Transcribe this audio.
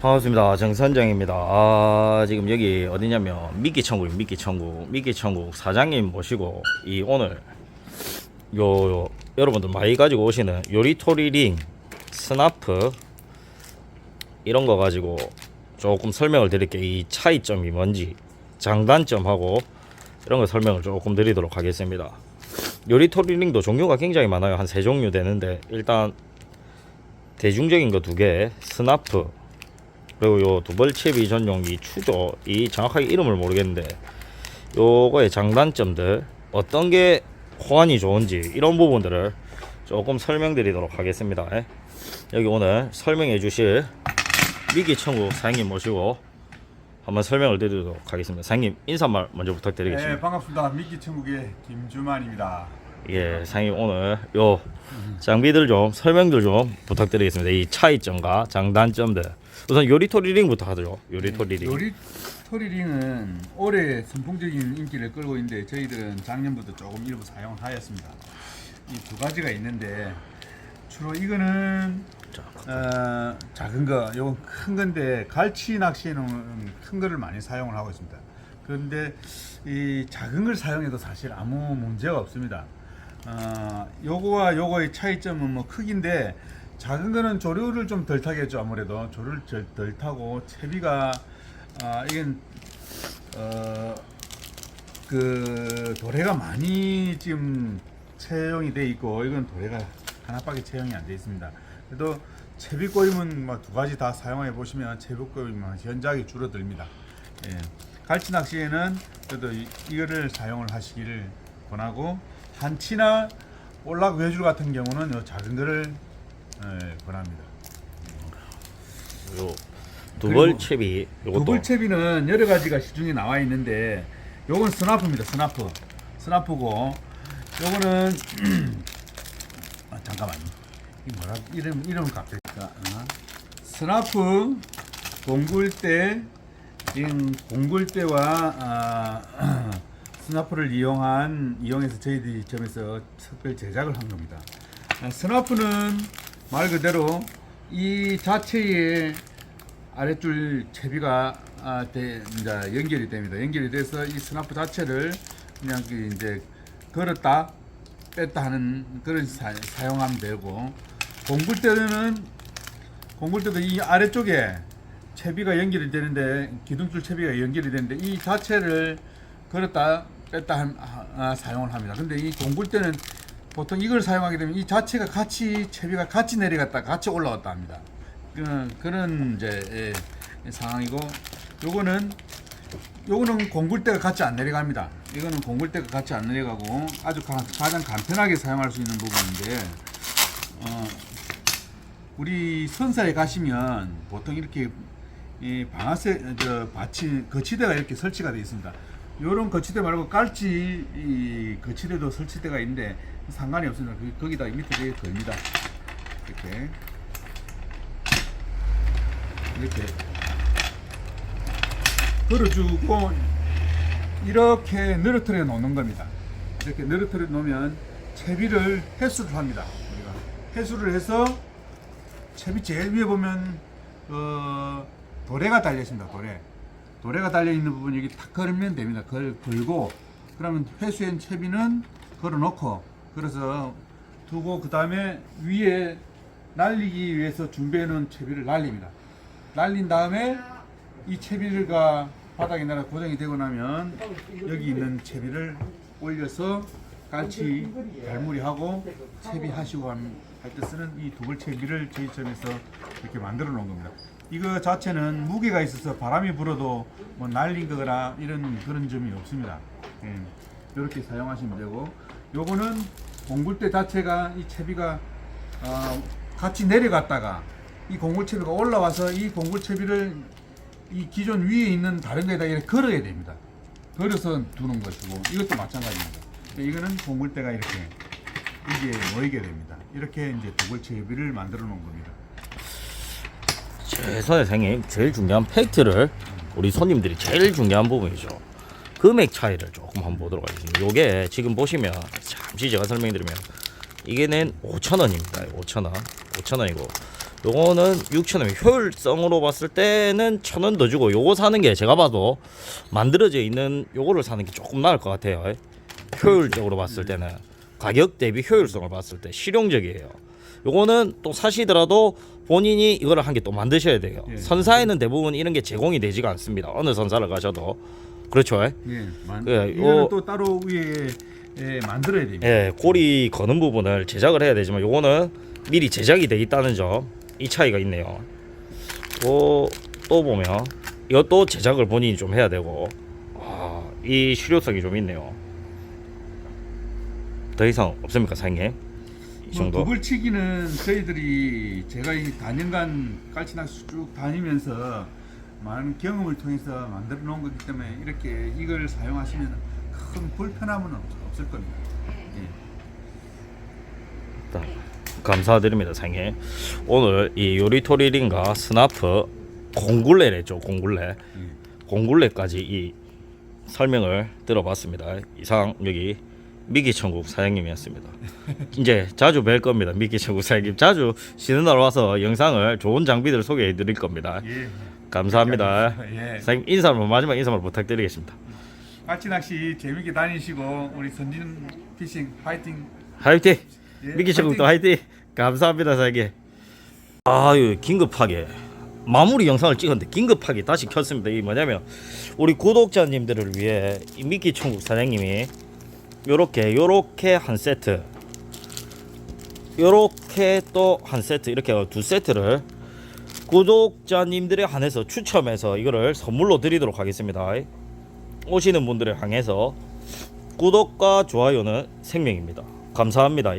반갑습니다. 정선정입니다. 아, 지금 여기 어디냐면 미끼천국입니다. 미끼천국. 미끼천국 사장님 모시고 이 오늘 요, 요 여러분들 많이 가지고 오시는 요리토리 링, 스나프 이런 거 가지고 조금 설명을 드릴게요. 이 차이점이 뭔지 장단점하고 이런 거 설명을 조금 드리도록 하겠습니다. 요리토리 링도 종류가 굉장히 많아요. 한 세 종류 되는데 일단 대중적인 거 두 개, 스나프 그리고 요 두벌채비 전용 이 추조 이 정확하게 이름을 모르겠는데 요거의 장단점들 어떤 게 호환이 좋은지 이런 부분들을 조금 설명드리도록 하겠습니다. 예. 여기 오늘 설명해 주실 미기천국 사장님 모시고 한번 설명을 드리도록 하겠습니다. 사장님 인사말 먼저 부탁드리겠습니다. 네, 반갑습니다. 미끼 천국의 김주만입니다. 예, 사장님 오늘 요 장비들 좀 설명들 좀 부탁드리겠습니다. 이 차이점과 장단점들. 우선 요리토 리 링부터 하죠. 요리토 리 링. 요리 토리링은 올해 선풍적인 인기를 끌고 있는데 저희들은 작년부터 조금 일부 사용하였습니다. 이 두 가지가 있는데 주로 이거는 자, 어, 작은 거, 요건 큰 건데 갈치 낚시에는 큰 거를 많이 사용을 하고 있습니다. 그런데 이 작은 걸 사용해도 사실 아무 문제가 없습니다. 어, 요거와 요거의 차이점은 뭐 크기인데 작은 거는 조류를 좀 덜 타겠죠 아무래도 조류를 덜, 덜 타고 채비가 아 이건 어그 도래가 많이 지금 채용이 돼 있고 이건 도래가 하나밖에 채용이 안 돼 있습니다. 그래도 채비 꼬임은 뭐 두 가지 다 사용해 보시면 채비 꼬임은 현저하게 줄어듭니다. 예. 갈치 낚시에는 그래도 이, 이거를 사용을 하시기를 권하고 한치나 올락 외줄 같은 경우는 요 작은 거를 예, 권합니다. 요 두벌채비 요것도 두불채비는 여러 가지가 시중에 나와 있는데 요건 스나프입니다. 스나프. 스나프고 요거는 아, 잠깐만요. 이 뭐라 이름 이름은 갑자기 어? 스나프 공굴대 지금 공굴대와 아, 스나프를 이용한 이용해서 저희들이 점에서 특별 제작을 한 겁니다. 아, 스나프는 말 그대로 이 자체에 아랫줄 채비가 아, 대, 이제 연결이 됩니다. 연결이 돼서 이 스나프 자체를 그냥 그 이제 걸었다 뺐다 하는 그런 사, 사용하면 되고 공굴대는 공굴대도 이 아래쪽에 채비가 연결이 되는데 기둥줄 채비가 연결이 되는데 이 자체를 걸었다 뺐다 한, 아, 사용을 합니다. 근데 이 공굴대는 보통 이걸 사용하게 되면 이 자체가 같이 채비가 같이 내려갔다 같이 올라왔다 합니다. 그, 그런 이제 예, 상황이고 요거는 요거는 공굴대가 같이 안 내려갑니다. 이거는 공굴대가 같이 안 내려가고 아주 가, 가장 간편하게 사용할 수 있는 부분인데 어, 우리 선사에 가시면 보통 이렇게 이 방아쇠 저 받치 거치대가 이렇게 설치가 되어 있습니다. 요런 거치대 말고 이 거치대도 설치대가 있는데 상관이 없습니다. 그- 거기다 밑에 되게 걸립니다. 이렇게 이렇게 걸어주고 이렇게 늘어뜨려 놓는 겁니다. 이렇게 늘어뜨려 놓으면 채비를 해수를 합니다. 우리가 해수를 해서 채비 제일 위에 보면 어, 도래가 달려 있습니다. 도래. 도래가 달려 있는 부분 여기 탁 걸으면 됩니다. 걸 걸고 그러면 회수한 채비는 걸어 놓고 그래서 두고 그 다음에 위에 날리기 위해서 준비해 놓은 채비를 날립니다. 날린 다음에 이 채비가 바닥에 나가 고정이 되고 나면 여기 있는 채비를 올려서 같이 갈무리하고 채비하시고 할 때 쓰는 이 두벌 채비를 저희 점에서 이렇게 만들어 놓은 겁니다. 이거 자체는 무게가 있어서 바람이 불어도 뭐 날린 거나 이런 그런 점이 없습니다. 예. 이렇게 사용하시면 되고 요거는 공굴대 자체가 이 채비가 어, 같이 내려갔다가 이 공굴채비가 올라와서 이 공굴채비를 이 기존 위에 있는 다른 데다 이렇게 걸어야 됩니다. 걸어서 두는 것이고 이것도 마찬가지입니다. 근데 이거는 공굴대가 이렇게 이게 모이게 됩니다. 이렇게 이제 두골채비를 만들어 놓은 겁니다. 최선의 생님 제일 중요한 팩트를 우리 손님들이 제일 중요한 부분이죠. 금액 차이를 조금 한번 보도록 하겠습니다. 요게 지금 보시면 잠시 제가 설명드리면 이게는 5천 원입니다. 5천 원, 5천 원이고. 요거는 6,000원. 효율성으로 봤을 때는 천원더 주고 요거 사는 게 제가 봐도 만들어져 있는 요거를 사는 게 조금 나을 것 같아요. 효율적으로 봤을 때는. 가격 대비 효율성을 봤을 때 실용적이에요. 요거는 또 사시더라도 본인이 이거를 한 개 또 만드셔야 돼요. 예. 선사에는 대부분 이런 게 제공이 되지가 않습니다. 어느 선사를 가셔도 그렇죠 예, 만, 그, 이거는 요- 또 따로 위에 예, 만들어야 됩니다. 예, 고리 거는 부분을 제작을 해야 되지만 요거는 미리 제작이 돼 있다는 점 이 차이가 있네요. 또, 또 보면 이것도 제작을 본인이 좀 해야 되고 아, 이 실효성이 좀 있네요. 더 이상 없습니까, 사장님? 이뭐 정도? 두글치기는 저희들이 제가 이 다년간 깔치낚시 쭉 다니면서 많은 경험을 통해서 만들어 놓은 거기 때문에 이렇게 이걸 사용하시면 큰 불편함은 없, 없을 겁니다. 예. 자, 감사드립니다, 사장님. 오늘 이 요리토리링과 스나프 공굴레랬죠, 공굴레. 예. 공굴레까지 이 설명을 들어봤습니다. 이상 여기 미기 천국 사장님이었습니다. 이제 자주 뵐 겁니다. 미기 천국 사장님 자주 쉬는 날 와서 영상을 좋은 장비들 소개해 드릴 겁니다. 예. 감사합니다. 예. 사장님 인사말 마지막 인사말 부탁드리겠습니다. 깔치 낚시 재밌게 다니시고 우리 선진 피싱 파이팅. 화이팅! 예, 미기 천국도 화이팅! 감사합니다, 사장님. 아유 긴급하게 마무리 영상을 찍었는데 긴급하게 다시 켰습니다. 이 뭐냐면 우리 구독자님들을 위해 이 미끼 천국 사장님이 요렇게 요렇게 한 세트 요렇게 또 한 세트 이렇게 두 세트를 구독자님들에 한해서 추첨해서 이거를 선물로 드리도록 하겠습니다. 오시는 분들을 향해서 구독과 좋아요는 생명입니다. 감사합니다.